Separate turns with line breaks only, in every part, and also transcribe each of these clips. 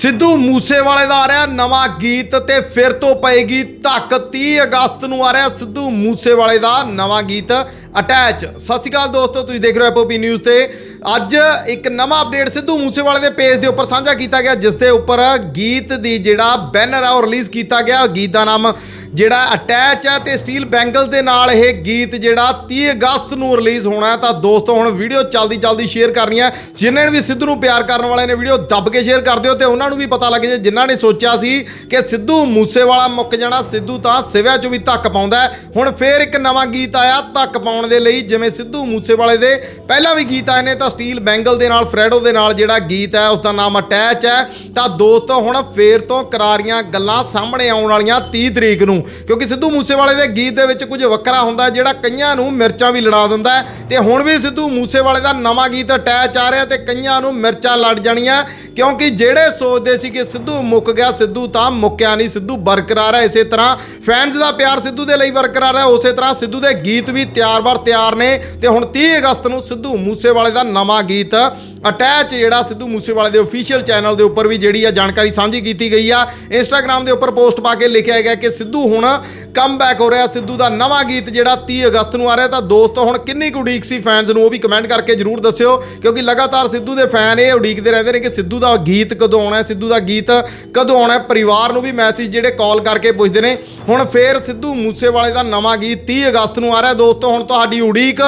ਸਿੱਧੂ ਮੂਸੇਵਾਲੇ ਦਾ ਆ ਰਿਹਾ ਨਵਾਂ ਗੀਤ ਤੇ ਫਿਰ ਤੋਂ ਪਏਗੀ ਧੱਕ 30 ਅਗਸਤ ਨੂੰ ਆ ਰਿਹਾ ਸਿੱਧੂ ਮੂਸੇਵਾਲੇ ਦਾ ਨਵਾਂ ਗੀਤ ਅਟੈਚ। ਸਤਿ ਸ਼੍ਰੀ ਅਕਾਲ ਦੋਸਤੋ, ਤੁਸੀਂ ਦੇਖ ਰਹੇ ਹੋ ਐਪਓਪੀ ਨਿਊਜ਼ ਤੇ। ਅੱਜ ਇੱਕ ਨਵਾਂ ਅਪਡੇਟ ਸਿੱਧੂ ਮੂਸੇਵਾਲੇ ਦੇ ਪੇਜ ਦੇ ਉੱਪਰ ਸਾਂਝਾ ਕੀਤਾ ਗਿਆ, ਜਿਸ ਦੇ ਉੱਪਰ ਗੀਤ ਦੀ ਜਿਹੜਾ ਬੈਨਰ ਆ ਉਹ ਰਿਲੀਜ਼ ਕੀਤਾ ਗਿਆ। ਗੀਤ ਦਾ ਨਾਮ ਜਿਹੜਾ ਅਟੈਚ ਹੈ ਤੇ ਸਟੀਲ ਬੈਂਗਲ ਦੇ ਨਾਲ ਇਹ ਗੀਤ ਜਿਹੜਾ 30 ਅਗਸਤ ਨੂੰ ਰਿਲੀਜ਼ ਹੋਣਾ ਤਾਂ ਦੋਸਤੋ, ਹੁਣ ਵੀਡੀਓ ਜਲਦੀ ਜਲਦੀ ਸ਼ੇਅਰ ਕਰਨੀ ਹੈ। ਜਿਨ੍ਹਾਂ ਨੇ ਵੀ ਸਿੱਧੂ ਨੂੰ ਪਿਆਰ ਕਰਨ ਵਾਲੇ ਨੇ ਵੀਡੀਓ ਦੱਬ ਕੇ ਸ਼ੇਅਰ ਕਰ ਦਿਓ ਤੇ ਉਹਨਾਂ ਨੂੰ ਵੀ ਪਤਾ ਲੱਗ ਜੇ ਜਿਨ੍ਹਾਂ ਨੇ ਸੋਚਿਆ ਸੀ ਕਿ ਸਿੱਧੂ ਮੂਸੇਵਾਲਾ ਮੁੱਕ ਜਾਣਾ, ਸਿੱਧੂ ਤਾਂ ਸਿਵਿਆਂ 'ਚ ਵੀ ਧੱਕ ਪਾਉਂਦਾ ਹੁਣ ਫੇਰ ਇੱਕ ਨਵਾਂ ਗੀਤ ਆਇਆ ਧੱਕ ਪਾਉਣ ਦੇ ਲਈ, ਜਿਵੇਂ ਸਿੱਧੂ ਮੂਸੇਵਾਲੇ ਦੇ ਪਹਿਲਾਂ ਵੀ ਗੀਤ ਆਏ ਨੇ, ਤਾਂ ਸਟੀਲ ਬੈਂਗਲ ਦੇ ਨਾਲ ਫਰੈਡੋ ਦੇ ਨਾਲ ਜਿਹੜਾ ਗੀਤ ਹੈ ਉਸ ਦਾ ਨਾਮ ਅਟੈਚ ਹੈ। ਤਾਂ ਦੋਸਤੋ, ਹੁਣ ਫੇਰ ਤੋਂ ਕਰਾਰੀਆਂ ਗੱਲਾਂ ਸਾਹਮਣੇ ਆਉਣ ਵਾਲੀਆਂ 30 ਤਰੀਕ ਨੂੰ। ਕਿਉਂਕਿ ਸਿੱਧੂ ਮੂਸੇਵਾਲੇ ਦੇ ਗੀਤ ਦੇ ਵਿੱਚ ਕੁਝ ਵੱਖਰਾ ਹੁੰਦਾ ਜਿਹੜਾ ਕਈਆਂ ਨੂੰ ਮਿਰਚਾਂ ਵੀ ਲੜਾ ਦਿੰਦਾ ਹੈ। ਤੇ ਹੁਣ ਵੀ ਸਿੱਧੂ ਮੂਸੇਵਾਲੇ ਦਾ ਨਵਾਂ ਗੀਤ ਅਟੈਚ ਆ ਰਿਹਾ ਤੇ ਕਈਆਂ ਨੂੰ ਮਿਰਚਾਂ ਲੜ ਜਾਣੀਆਂ, ਕਿਉਂਕਿ ਜਿਹੜੇ ਸੋਚਦੇ ਸੀ ਕਿ ਸਿੱਧੂ ਮੁੱਕ ਗਿਆ, ਸਿੱਧੂ ਤਾਂ ਮੁੱਕਿਆ ਨਹੀਂ, ਸਿੱਧੂ ਬਰਕਰਾਰ ਹੈ ਇਸੇ ਤਰ੍ਹਾਂ। ਫੈਨਸ ਦਾ ਪਿਆਰ ਸਿੱਧੂ ਦੇ ਲਈ ਬਰਕਰਾਰ ਹੈ, ਉਸੇ ਤਰ੍ਹਾਂ ਸਿੱਧੂ ਦੇ ਗੀਤ ਵੀ ਤਿਆਰ-ਬਰ ਤਿਆਰ ਨੇ। ਤੇ ਹੁਣ 30 ਅਗਸਤ ਨੂੰ ਸਿੱਧੂ ਮੂਸੇਵਾਲੇ ਦਾ ਨਵਾਂ ਗੀਤ ਅਟੈਚ ਜਿਹੜਾ ਸਿੱਧੂ ਮੂਸੇਵਾਲੇ ਦੇ ਅਫੀਸ਼ੀਅਲ ਚੈਨਲ ਦੇ ਉੱਪਰ ਵੀ ਜਿਹੜੀ ਆ ਜਾਣਕਾਰੀ ਸਾਂਝੀ ਕੀਤੀ ਗਈ ਆ। ਇੰਸਟਾਗ੍ਰam ਦੇ ਉੱਪਰ ਪੋਸਟ ਪਾ ਕੇ ਲਿਖਿਆ ਗਿਆ ਕਿ ਸਿੱਧੂ ਹੁਣ ਕਮਬੈਕ ਹੋ ਰਿਹਾ। ਸਿੱਧੂ ਦਾ ਨਵਾਂ ਗੀਤ ਜਿਹੜਾ 30 ਅਗਸਤ ਨੂੰ ਆ ਰਿਹਾ। ਤਾਂ ਦੋਸਤੋ, ਹੁਣ ਕਿੰਨੀ ਕੁ ਉਡੀਕ ਸੀ ਫੈਨਸ ਨੂੰ ਉਹ ਵੀ ਕਮੈਂਟ ਕਰਕੇ ਜਰੂਰ ਦੱਸਿਓ, ਕਿਉਂਕਿ ਲਗਾਤਾਰ ਸਿੱਧੂ ਦੇ ਫੈਨ ਇਹ ਉਡੀਕਦੇ ਰਹਿੰਦੇ ਨੇ ਕਿ ਸਿੱਧੂ ਦਾ ਗੀਤ ਕਦੋਂ ਆਉਣਾ ਹੈ, ਸਿੱਧੂ ਦਾ ਗੀਤ ਕਦੋਂ ਆਉਣਾ ਹੈ। ਪਰਿਵਾਰ ਨੂੰ ਵੀ ਮੈਸੇਜ ਜਿਹੜੇ ਕਾਲ ਕਰਕੇ ਪੁੱਛਦੇ ਨੇ। ਹੁਣ ਫੇਰ ਸਿੱਧੂ ਮੂਸੇਵਾਲੇ ਦਾ ਨਵਾਂ ਗੀਤ 30 ਅਗਸਤ ਨੂੰ ਆ ਰਿਹਾ। ਦੋਸਤੋ, ਹੁਣ ਤੁਹਾਡੀ ਉਡੀਕ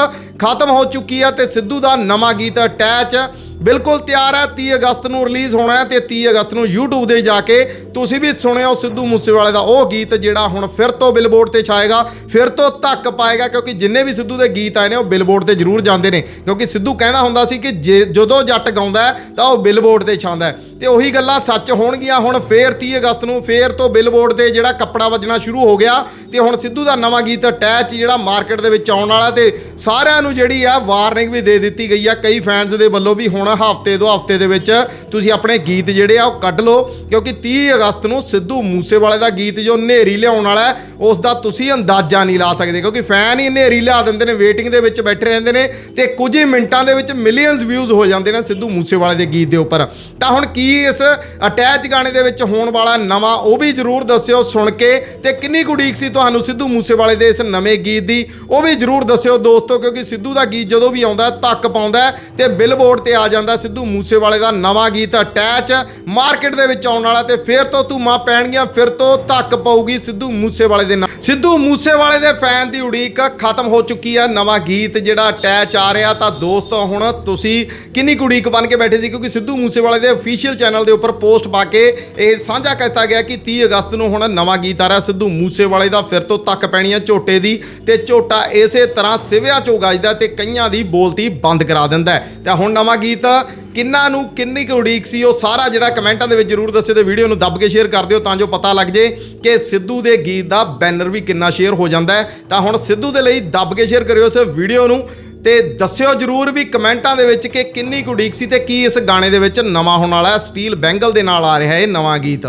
ਖਤਮ ਹੋ ਚੁੱਕੀ ਆ ਤੇ ਸਿੱਧੂ ਦਾ ਨਵਾਂ ਗੀਤ ਅਟੈਚ ਬਿਲਕੁਲ ਤਿਆਰ ਹੈ 30 ਅਗਸਤ ਨੂੰ ਰਿਲੀਜ਼ ਹੋਣਾ ਹੈ ਤੇ 30 ਅਗਸਤ ਨੂੰ YouTube ਦੇ ਜਾ ਕੇ ਤੁਸੀਂ ਵੀ ਸੁਣਿਓ ਸਿੱਧੂ ਮੂਸੇਵਾਲੇ ਦਾ ਉਹ ਗੀਤ ਜਿਹੜਾ ਹੁਣ ਫਿਰ ਤੋਂ ਬਿਲਬੋਰਡ ਤੇ ਛਾਏਗਾ, ਫਿਰ ਤੋਂ ਧੱਕ ਪਾਏਗਾ ਕਿਉਂਕਿ ਜਿੰਨੇ ਵੀ ਸਿੱਧੂ ਦੇ ਗੀਤ ਆਏ ਨੇ ਉਹ ਬਿਲਬੋਰਡ ਤੇ ਜ਼ਰੂਰ ਜਾਂਦੇ ਨੇ ਕਿਉਂਕਿ ਸਿੱਧੂ ਕਹਿੰਦਾ ਹੁੰਦਾ ਸੀ ਕਿ ਜੇ- ਜਦੋਂ ਜੱਟ ਗਾਉਂਦਾ ਤਾਂ ਉਹ ਬਿਲਬੋਰਡ ਤੇ ਛਾਂਦਾ ਹੈ ਤੇ ਉਹੀ ਗੱਲਾਂ ਸੱਚ ਹੋਣਗੀਆਂ, ਹੁਣ ਫੇਰ 30 ਅਗਸਤ ਨੂੰ ਫੇਰ ਤੋਂ ਬਿਲਬੋਰਡ ਤੇ ਜਿਹੜਾ ਕੱਪੜਾ ਵੱਜਣਾ ਸ਼ੁਰੂ ਹੋ ਗਿਆ ਤੇ ਹੁਣ ਸਿੱਧੂ ਦਾ ਨਵਾਂ ਗੀਤ ਅਟੈਚ ਜਿਹੜਾ ਮਾਰਕੀਟ ਦੇ ਵਿੱਚ ਆਉਣ ਵਾਲਾ ਤੇ ਸਾਰਿਆਂ ਨੂੰ ਜਿਹੜੀ ਆ ਵਾਰਨਿੰਗ ਵੀ ਦੇ ਦਿੱਤੀ ਗਈ ਆ, ਕਈ ਫੈਨਸ ਦੇ ਵੱਲੋਂ ਵੀ ਹੁਣ ਹਫ਼ਤੇ ਦੋ ਹਫ਼ਤੇ ਦੇ ਵਿੱਚ ਤੁਸੀਂ ਆਪਣੇ ਗੀਤ ਜਿਹੜੇ ਆ ਉਹ ਕੱਢ ਲਓ, ਕਿਉਂਕਿ 30 ਅਗਸਤ ਨੂੰ ਸਿੱਧੂ ਮੂਸੇਵਾਲੇ ਦਾ ਗੀਤ ਜੋ ਨੇਰੀ ਲਿਆਉਣ ਵਾਲਾ ਹੈ, ਉਸ ਦਾ ਤੁਸੀਂ ਅੰਦਾਜ਼ਾ ਨਹੀਂ ਲਾ ਸਕਦੇ, ਕਿਉਂਕਿ ਫੈਨ ਹੀ ਨੇਰੀ ਲਿਆ ਦਿੰਦੇ ਨੇ ਵੇਟਿੰਗ ਦੇ ਵਿੱਚ ਬੈਠੇ ਰਹਿੰਦੇ ਨੇ ਤੇ ਕੁਝ ਹੀ ਮਿੰਟਾਂ ਦੇ ਵਿੱਚ ਮਿਲੀਅਨਸ ਵਿਊਜ਼ ਹੋ ਜਾਂਦੇ ਨੇ ਸਿੱਧੂ ਮੂਸੇਵਾਲੇ ਦੇ ਗੀਤ ਦੇ ਉੱਪਰ। ਤਾਂ ਹੁਣ ਕੀ ਇਸ ਅਟੈਚ ਗਾਣੇ ਦੇ ਵਿੱਚ ਹੋਣ ਵਾਲਾ ਨਵਾਂ ਉਹ ਵੀ ਜਰੂਰ ਦੱਸਿਓ ਸੁਣ ਕੇ ਤੇ ਕਿੰਨੀ ਕੁ ਉਡੀਕ ਸੀ ਤੁਹਾਨੂੰ ਸਿੱਧੂ ਮੂਸੇਵਾਲੇ ਦੇ ਇਸ ਨਵੇਂ ਗੀਤ ਦੀ, ਉਹ ਵੀ ਜਰੂਰ ਦੱਸਿਓ ਦੋਸਤੋ, ਕਿਉਂਕਿ ਸਿੱਧੂ ਦਾ ਗੀਤ ਜਦੋਂ ਵੀ ਆਉਂਦਾ ਧੱਕ ਪਾਉਂਦਾ ਹੈ ਤੇ ਬਿਲਬੋਰਡ ਤੇ ਆ ਜਾਂਦਾ ਸਿੱਧੂ ਮੂਸੇਵਾਲੇ ਦਾ ਨਵਾਂ ਗੀਤ ਅਟੈਚ, ਮਾਰਕੀਟ ਦੇ ਵਿੱਚ ਆਉਣ ਵਾਲਾ ਤੇ ਫਿਰ ਤੋਂ ਧੂਮਾਂ ਪੈਣਗੀਆਂ, ਫਿਰ ਤੋਂ ਧੱਕ ਪਊਗੀ ਸਿੱਧੂ ਮੂਸੇਵਾਲੇ ਦੇ ਨਾਲ। ਸਿੱਧੂ ਮੂਸੇਵਾਲੇ ਦੇ ਫੈਨ ਦੀ ਉਡੀਕ ਖਤਮ ਹੋ ਚੁੱਕੀ ਆ। ਨਵਾਂ ਗੀਤ ਜਿਹੜਾ ਅਟੈਚ ਆ ਰਿਹਾ ਤਾਂ ਦੋਸਤੋ, ਹੁਣ ਤੁਸੀਂ ਕਿੰਨੀ ਕੁ ਉਡੀਕ ਬਣ ਕੇ ਬੈਠੇ ਸੀ? ਕਿਉਂਕਿ ਸਿੱਧੂ ਮੂਸੇਵਾਲੇ ਦੇ ਅਫੀਸ਼ੀਅਲ ਚੈਨਲ ਦੇ ਉੱਪਰ ਪੋਸਟ ਪਾ ਕੇ ਇਹ ਸਾਂਝਾ ਕੀਤਾ ਗਿਆ ਕਿ 30 ਅਗਸਤ ਨੂੰ ਹੁਣ ਨਵਾਂ ਗੀਤ ਆ ਰਿਹਾ। ਸਿੱਧੂ ਮੂਸੇਵਾਲੇ ਦਾ ਫਿਰ ਤੋਂ ਤੱਕ ਪੈਣੀ ਆ ਝੋਟੇ ਦੀ ਤੇ ਝੋਟਾ ਇਸੇ ਤਰ੍ਹਾਂ ਸਿਵਿਆਂ ਚੋਂ ਗੱਜਦਾ ਤੇ ਕਈਆਂ ਦੀ ਬੋਲਤੀ ਬੰਦ ਕਰਾ ਦਿੰਦਾ ਹੈ। ਤੇ ਹੁਣ ਨਵਾਂ ਗੀਤ ਕਿੰਨਾ ਨੂੰ ਕਿੰਨੀ ਕੁ ਉਡੀਕ ਸੀ ਉਹ ਸਾਰਾ ਜਿਹੜਾ ਕਮੈਂਟਾਂ ਦੇ ਵਿੱਚ ਜਰੂਰ ਦੱਸਿਓ ਤੇ ਵੀਡੀਓ ਨੂੰ ਦੱਬ ਕੇ ਸ਼ੇਅਰ ਕਰ ਦਿਓ ਤਾਂ ਜੋ ਪਤਾ ਲੱਗ ਜੇ ਕਿ ਸਿੱਧੂ ਦੇ ਗੀਤ ਦਾ ਬੈਨਰ ਵੀ ਕਿੰਨਾ ਸ਼ੇਅਰ ਹੋ ਜਾਂਦਾ ਹੈ। ਤਾਂ ਹੁਣ ਸਿੱਧੂ ਦੇ ਲਈ ਦੱਬ ਕੇ ਸ਼ੇਅਰ ਕਰਿਓ ਇਸ ਵੀਡੀਓ ਨੂੰ ਤੇ ਦੱਸਿਓ ਜਰੂਰ ਵੀ ਕਮੈਂਟਾਂ ਦੇ ਵਿੱਚ ਕਿ ਕਿੰਨੀ ਕੁ ਉਡੀਕ ਸੀ ਤੇ ਕੀ ਇਸ ਗਾਣੇ ਦੇ ਵਿੱਚ ਨਵਾਂ ਹੋਣ ਵਾਲਾ ਸਟੀਲ ਬੈਂਗਲ ਦੇ ਨਾਲ ਆ ਰਿਹਾ ਇਹ ਨਵਾਂ ਗੀਤ।